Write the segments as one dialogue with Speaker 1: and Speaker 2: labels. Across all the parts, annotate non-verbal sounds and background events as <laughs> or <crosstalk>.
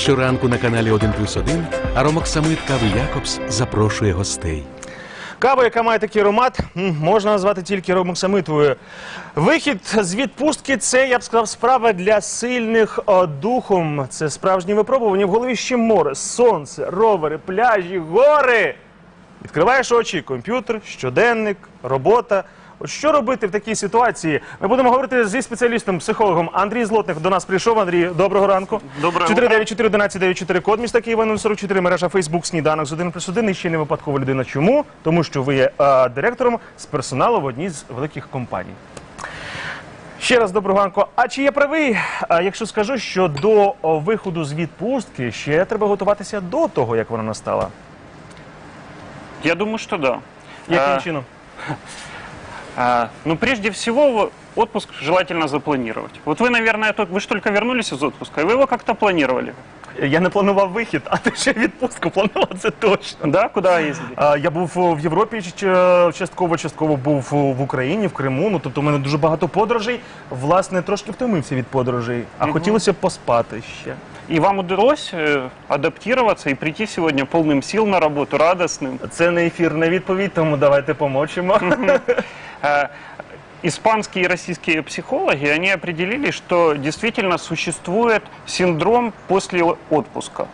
Speaker 1: Щоранку на каналі 1 плюс 1 Аромоксамит Кави Якобс запрошує гостей.
Speaker 2: Кава, яка має такий аромат, можна назвати тільки ромоксамитовою. Вихід з відпустки це, я б сказав, справа для сильних духом. Це справжнє випробування. В голові ще море, сонце, ровери, пляжі, гори. Відкриваєш очі, комп'ютер, щоденник, робота. Що робити в такій ситуації? Ми будемо говорити зі спеціалістом, психологом Андрій Злотник до нас прийшов. Андрій, доброго ранку.
Speaker 3: Доброго
Speaker 2: 494 1194 код міста Києва 044 мережа Фейсбук Сніданок з 1 плюс 1 і ще не випадкова людина. Чому? Тому що ви є е, директором з персоналу в одній з великих компаній. Ще раз доброго ранку. А чи я правий, а, якщо скажу, що до о, виходу з відпустки ще треба готуватися до того, як вона настала?
Speaker 3: Я думаю, что да.
Speaker 2: Яким
Speaker 3: А,
Speaker 2: чином?
Speaker 3: а, ну, прежде всего, отпуск желательно запланировать. Вот вы, наверное, только, вы же только вернулись из отпуска, и вы его как-то планировали.
Speaker 2: Я не планував вихід, а ти ще відпустку планував, це точно.
Speaker 3: Да, куда ездили?
Speaker 2: А, Я був о, в Європі ч- частково, частково був о, в Україні, в Криму. Ну тобто у мене дуже багато подорожей. Власне, трошки втомився від подорожей, а хотілося б поспати ще.
Speaker 3: И вам удалось э, адаптироваться и прийти сегодня полным сил на работу, радостным.
Speaker 2: Це не ефірна відповідь, тому давайте помовчимо. <laughs>
Speaker 3: Э, Испанские и российские психологи, они определили, что действительно существует синдром после отпуска.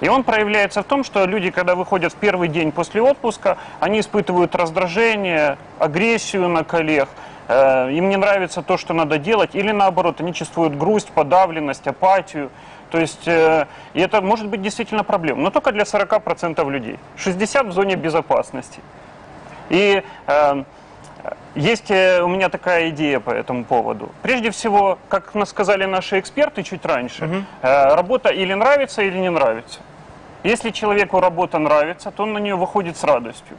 Speaker 3: И он проявляется в том, что люди, когда выходят в первый день после отпуска, они испытывают раздражение, агрессию на коллег, э, им не нравится то, что надо делать, или наоборот, они чувствуют грусть, подавленность, апатию. То есть, э, и это может быть действительно проблема, но только для 40% людей. 60% в зоне безопасности. И есть э, у меня такая идея по этому поводу. Прежде всего, как нас сказали наши эксперты чуть раньше, э, работа или нравится, или не нравится. Если человеку работа нравится, то он на нее выходит с радостью.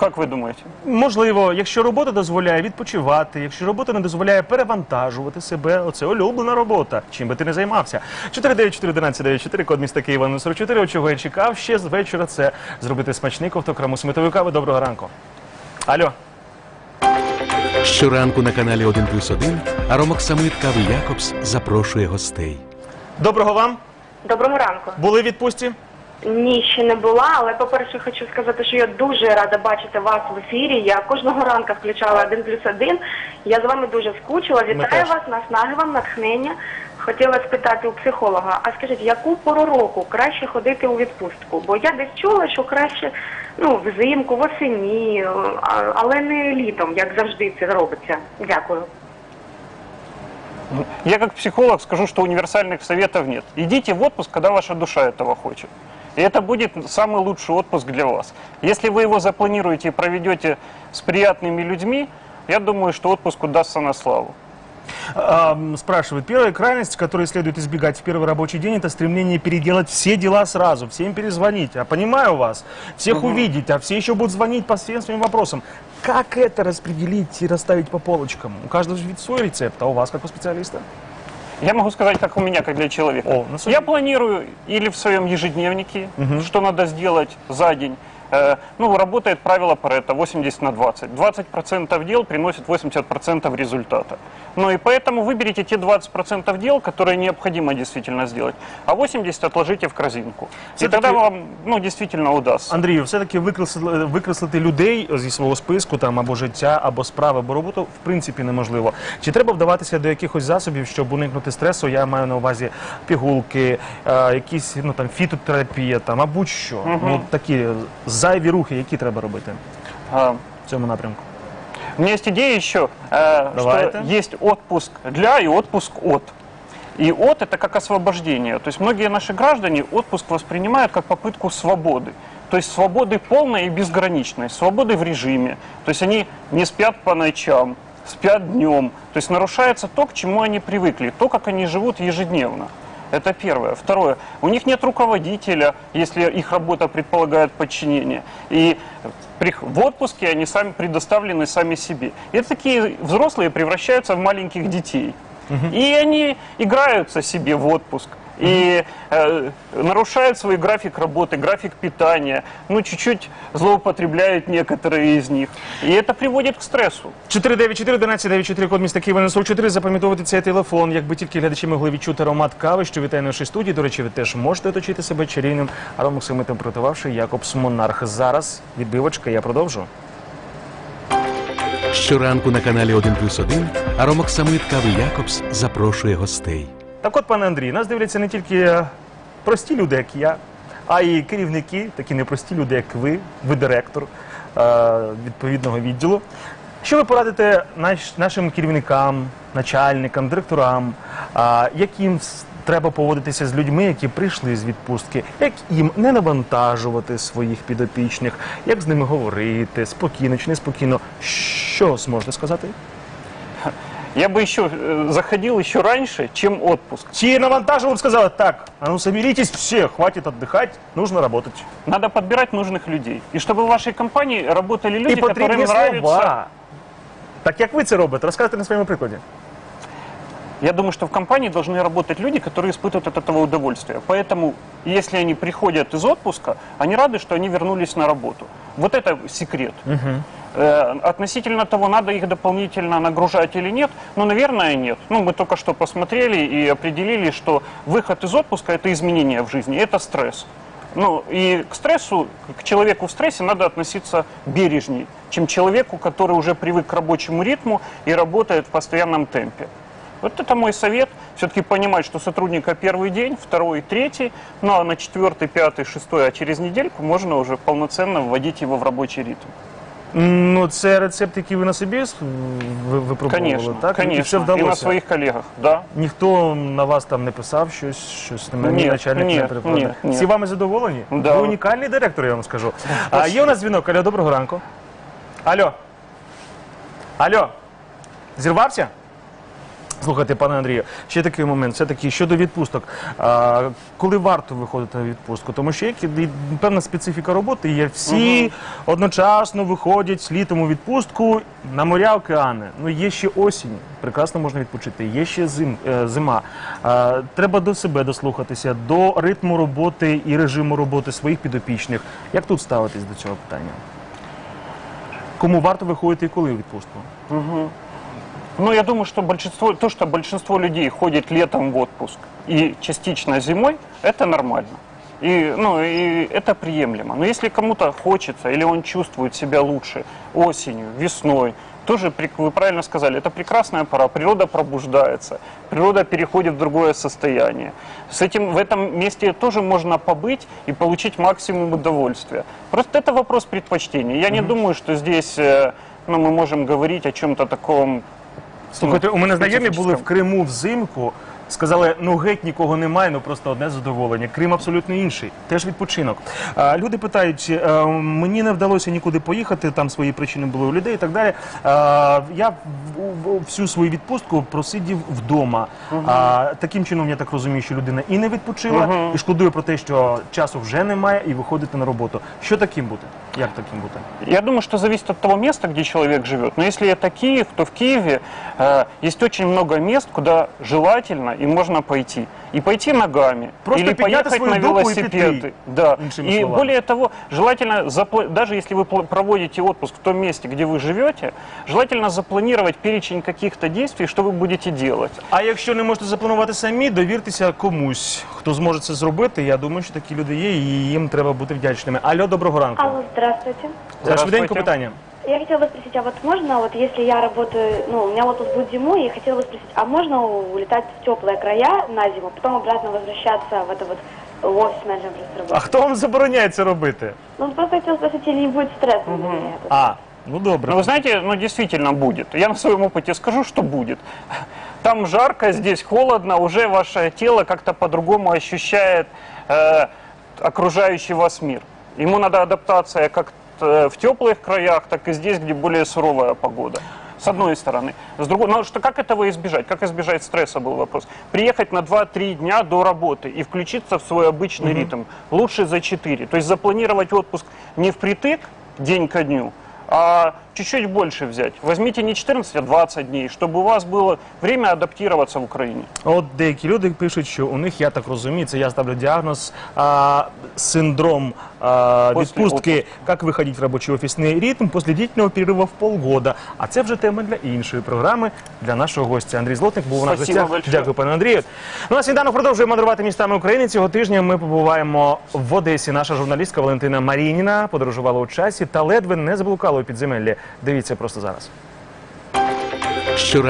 Speaker 3: Как вы думаете?
Speaker 2: Можливо, якщо робота дозволяє відпочивати, якщо робота не дозволяє перевантажувати себе, оце улюблена робота. Чим би ти не займався? 494-1194, код міста Києва 044, от чого я чекав ще з вечора. Це зробити смачний ковтокраму сметової кави. Доброго ранку. Алло.
Speaker 1: Щоранку на каналі 1 плюс 1 Аромоксамит Кави Якобс запрошує гостей.
Speaker 2: Доброго вам.
Speaker 4: Доброго ранку.
Speaker 2: Були в відпустці?
Speaker 4: Ні, ще не була, але по-перше, хочу сказати, що я дуже рада бачити вас в ефірі. Я кожного ранку включала один плюс один. Я з вами дуже скучила. Вітаю вас, наснаги вам, натхнення. Хотіла спитати у психолога, а скажіть, яку пору року краще ходити у відпустку? Бо я десь чула, що краще ну, взимку, восені, а- але не літом, як завжди це робиться. Дякую.
Speaker 3: Я как психолог скажу, что универсальных советов нет. Идите в отпуск, когда ваша душа этого хочет. И это будет самый лучший отпуск для вас. Если вы его запланируете и проведете с приятными людьми, я думаю, что отпуск удастся на славу.
Speaker 2: М, спрашивают. Первая крайность, которую следует избегать в первый рабочий день, это стремление переделать все дела сразу, всем перезвонить. Я понимаю вас, всех увидеть, а все еще будут звонить по всем своим вопросам. Как это распределить и расставить по полочкам? У каждого ведь свой рецепт, а у вас, как у специалиста?
Speaker 3: Я могу сказать, как у меня, как для человека.
Speaker 2: О,
Speaker 3: я планирую или в своем ежедневнике, что надо сделать за день. Э, ну, работает правило Паретта 80 на 20. 20% дел приносит 80% результата. Ну и поэтому выберите те 20% дел, которые необходимо действительно сделать, а 80 отложите в корзинку. И
Speaker 2: Всё-таки-
Speaker 3: тогда вам, ну, действительно удастся.
Speaker 2: Андрію, все-таки викреслити, викреслити людей зі свого списку там або життя, або справи, або роботу в принципі неможливо. Чи треба вдаватися до якихось засобів, щоб уникнути стресу? Я маю на увазі пігулки, е, якісь ну там фітотерапія, там а будь-що. Ну такі зайві рухи, які треба робити
Speaker 3: А,
Speaker 2: в цьому напрямку.
Speaker 3: У меня есть идея еще, э,
Speaker 2: Давай
Speaker 3: что есть отпуск для и отпуск от. И от это как освобождение. То есть многие наши граждане отпуск воспринимают как попытку свободы. То есть свободы полной и безграничной, свободы в режиме. То есть они не спят по ночам, спят днем. То есть нарушается то, к чему они привыкли, то, как они живут ежедневно. Это первое. Второе. У них нет руководителя, если их работа предполагает подчинение. И в отпуске они сами предоставлены сами себе. И такие взрослые превращаются в маленьких детей. И они играются себе в отпуск. и э, нарушают свой график работы, график питания, ну, чуть-чуть злоупотребляют некоторые из них. И это приводит к стрессу.
Speaker 2: 494-1194, код міста Києва 44. Запам'ятовувати цей телефон. Якби тільки глядачі могли відчути аромат кави, що вітає в нашій студії. До речі, ви теж можете оточити себе чарівним аромоксимитом, приготувавши Якобс Монарх. Зараз відбивочка, я продовжу.
Speaker 1: Щоранку на каналі 1 плюс 1 Аромоксамит Кави Якобс запрошує гостей.
Speaker 2: Так от, пане Андрій, нас дивляться не тільки прості люди, як я, а й керівники, такі непрості люди, як ви, ви директор е, відповідного відділу. Що ви порадите наш, нашим керівникам, начальникам, директорам, а, яким с- треба поводитися з людьми, які прийшли з відпустки, як їм не навантажувати своїх підопічних, як з ними говорити, спокійно чи неспокійно. Що зможете сказати?
Speaker 3: Я бы еще э, заходил еще раньше, чем отпуск.
Speaker 2: Чи навантаживал, сказала, так, а ну соберитесь все, хватит отдыхать, нужно работать.
Speaker 3: Надо подбирать нужных людей. И чтобы в вашей компании работали люди,
Speaker 2: І потрібні
Speaker 3: которым нравится...
Speaker 2: слова. Так як ви це робите, розкажете на своєму прикладі.
Speaker 3: Я думаю, что в компании должны работать люди, которые испытывают от этого удовольствие. Поэтому, если они приходят из отпуска, они рады, что они вернулись на работу. Вот это секрет. Э, Относительно того, надо их дополнительно нагружать или нет, ну, наверное, нет. Ну, мы только что посмотрели и определили, что выход из отпуска – это изменение в жизни, это стресс. Ну, и к стрессу, к человеку в стрессе надо относиться бережней, чем человеку, который уже привык к рабочему ритму и работает в постоянном темпе. Вот это мой совет. Все-таки понимать, что сотрудника первый день, второй, третий, ну а на четвертый, пятый, шестой, а через недельку можно уже полноценно вводить его в рабочий ритм.
Speaker 2: Ну, це рецепт, який ви на собі с- ви, випробували,
Speaker 3: Конечно,
Speaker 2: так? І все
Speaker 3: конечно. И
Speaker 2: вдалося.
Speaker 3: на своих коллегах, да.
Speaker 2: Ніхто на вас там не писав щось, щось на мені
Speaker 3: Ні,
Speaker 2: начальник не
Speaker 3: ні, ні.
Speaker 2: Всі вами задоволені?
Speaker 3: Да.
Speaker 2: Ви унікальний директор, я вам скажу. А є у нас дзвінок. Алло, доброго ранку. Алло. Алло. Зірвався? Слухайте, пане Андрію, ще такий момент. Все-таки щодо відпусток. А, коли варто виходити на відпустку? Тому що є певна специфіка роботи. Є всі одночасно виходять літом у відпустку на моря, океани. Ну є ще осінь, прекрасно можна відпочити. Є ще зим, е, зима. А, треба до себе дослухатися, до ритму роботи і режиму роботи своїх підопічних. Як тут ставитись до цього питання? Кому варто виходити і коли у відпустку?
Speaker 3: Ну, я думаю, что большинство, то, что большинство людей ходит летом в отпуск и частично зимой, это нормально. И, ну, и это приемлемо. Но если кому-то хочется или он чувствует себя лучше осенью, весной, тоже, вы правильно сказали, это прекрасная пора, природа пробуждается, природа переходит в другое состояние. С этим в этом месте тоже можно побыть и получить максимум удовольствия. Просто это вопрос предпочтения. Я не думаю, что здесь э, ну, мы можем говорить о чем-то таком
Speaker 2: Слухайте, у мене знайомі були в. Криму взимку. Сказали, ну геть нікого немає, ну просто одне задоволення. Крим абсолютно інший, теж відпочинок. А, люди питають, е, мені не вдалося нікуди поїхати, там свої причини були у людей і так далі. А, я всю свою відпустку просидів вдома. А, таким чином, я так розумію, що людина і не відпочила, і шкодує про те, що часу вже немає, і виходити на роботу. Що таким бути? Як таким бути?
Speaker 3: Я думаю, что зависит от того места, где человек живет. Но если это Киев, то в Киеве э, есть очень много мест, куда желательно и можно пойти. И пойти ногами.
Speaker 2: Просто
Speaker 3: или
Speaker 2: поднять
Speaker 3: поехать
Speaker 2: свою
Speaker 3: на
Speaker 2: дупу и
Speaker 3: велосипеды.
Speaker 2: пойти,
Speaker 3: Да.
Speaker 2: иными
Speaker 3: И
Speaker 2: словами.
Speaker 3: более того, желательно, запла- даже если вы пл- проводите отпуск в том месте, где вы живете, желательно запланировать перечень каких-то действий, что вы будете делать.
Speaker 2: А якщо не можете запланувати самі, довіртеся комусь, хто зможе це зробити. Я думаю, що такі люди є, і їм треба бути вдячними. Алло, доброго ранку.
Speaker 5: Алло, здравствуйте.
Speaker 2: Е, Швиденько
Speaker 3: Здравствуйте.
Speaker 2: питання.
Speaker 5: Я хотела бы спросить, а вот можно, вот если я работаю, ну, у меня отпуск будет зимой, я хотела бы спросить, а можно улетать в теплые края на зиму, потом обратно возвращаться в это вот в офис менеджером
Speaker 2: А хто вам забороняє це робити?
Speaker 5: Ну, просто хотела спросить, или не будет стресса для меня это?
Speaker 2: А, ну добре.
Speaker 3: Но вы знаете, ну действительно будет. Я на своем опыте скажу, что будет. Там жарко, здесь холодно, уже ваше тело как-то по-другому ощущает э, окружающий вас мир. Ему надо адаптация как в теплых краях, так и здесь, где более суровая погода. С одной стороны. С другой, но что, как этого избежать? Как избежать стресса был вопрос. Приехать на 2-3 дня до работы и включиться в свой обычный ритм. Лучше за 4. То есть запланировать отпуск не впритык день ко дню, а чуть-чуть больше взять. Возьмите не 14, а 20 дней, чтобы у вас было время адаптироваться в Украине.
Speaker 2: От деякі люди пишуть, що у них, я так розумію, це я ставлю діагноз, а, синдром
Speaker 3: Після
Speaker 2: відпустки, як виходити в робочий офісний ритм після дітнього перерыву в полгода. А це вже тема для іншої програми, для нашого гостя. Андрій Злотник був у нас гостях. Дякую, пане Андрію. Ну, а сніданок продовжує мандрувати містами України. Цього тижня ми побуваємо в Одесі. Наша журналістка Валентина Марініна подорожувала у часі та ледве не заблукала у підземеллі. Дивіться просто зараз.
Speaker 1: Щоранку